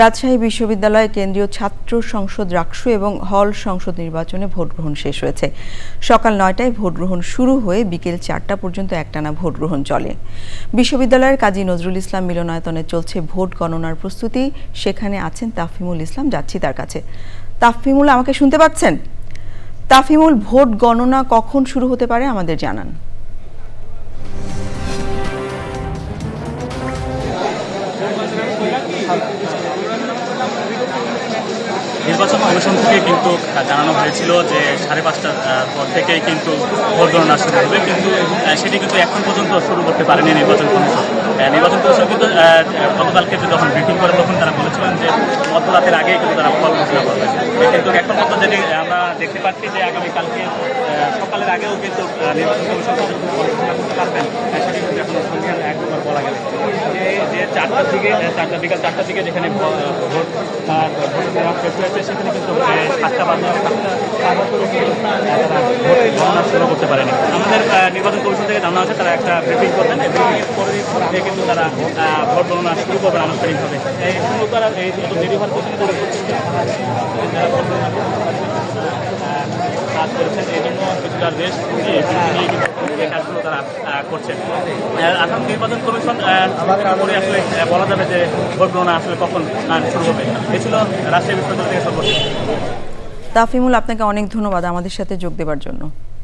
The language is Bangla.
রাজশাহী বিশ্ববিদ্যালয় কেন্দ্রীয় ছাত্র সংসদ রাকসু এবং হল সংসদ নির্বাচনে ভোট গ্রহণ শেষ হয়েছে। সকাল নয়টায় ভোট গ্রহণ শুরু হয়ে বিকেল চারটা পর্যন্ত একটানা ভোট গ্রহণ চলে। বিশ্ববিদ্যালয়ের কাজী নজরুল ইসলাম মিলনায়তনে চলছে ভোট গণনার প্রস্তুতি। সেখানে আছেন তাফিমুল ইসলাম, যাচ্ছি তার কাছে। তাফিমুল আমাকে শুনতে পাচ্ছেন? তাফিমুল ভোট গণনা কখন শুরু হতে পারে আমাদের জানান। নির্বাচন কমিশন থেকে কিন্তু জানানো হয়েছিল যে সাড়ে পাঁচটার পর থেকেই কিন্তু ভোট গণনা শুরু হবে। কিন্তু সেটি কিন্তু এখন পর্যন্ত শুরু করতে পারেনি নির্বাচন কমিশন। নির্বাচন কমিশন কিন্তু গতকালকে যখন ব্রিফিং করে তখন তারা বলেছিলেন যে মধ্যরাতের আগেই কিন্তু তারা ফল ঘোষণা করবে। কিন্তু এখন পর্যন্ত যেটি আমরা দেখতে পাচ্ছি যে আগামীকালকে সকালের আগেও কিন্তু নির্বাচন কমিশন ঘোষণা করতে পারবেন আহ, সেটি কিন্তু এখন সন্ধ্যার এক দুবার বলা গেল যে যে চারটার দিকে চারটা বিকাল চারটার দিকে যেখানে ভোট সেখানে কিন্তু সাতটা শুরু করতে পারেনি। আমাদের নির্বাচন কমিশন থেকে জানা হচ্ছে তারা একটা ব্রিফিং করবেন পরে কিন্তু তারা ভোট গণনা শুরু করবেন আনুষ্ঠানিকভাবে। এই শুরু এই যত দেরি হওয়ার তারা যারা ভোট গণনা আহ, কাজ করেছেন এই এই কাজগুলো তারা করছেন। আসাম নির্বাচন কমিশন আসলে বলা যাবে যে ভোট গ্রহণ আসলে কখন শুরু হবে। এ ছিল রাজশাহী বিশ্ববিদ্যালয় থেকে সর্বশেষ। তাফিমুল, আপনাকে অনেক ধন্যবাদ আমাদের সাথে যোগ দেওয়ার জন্য।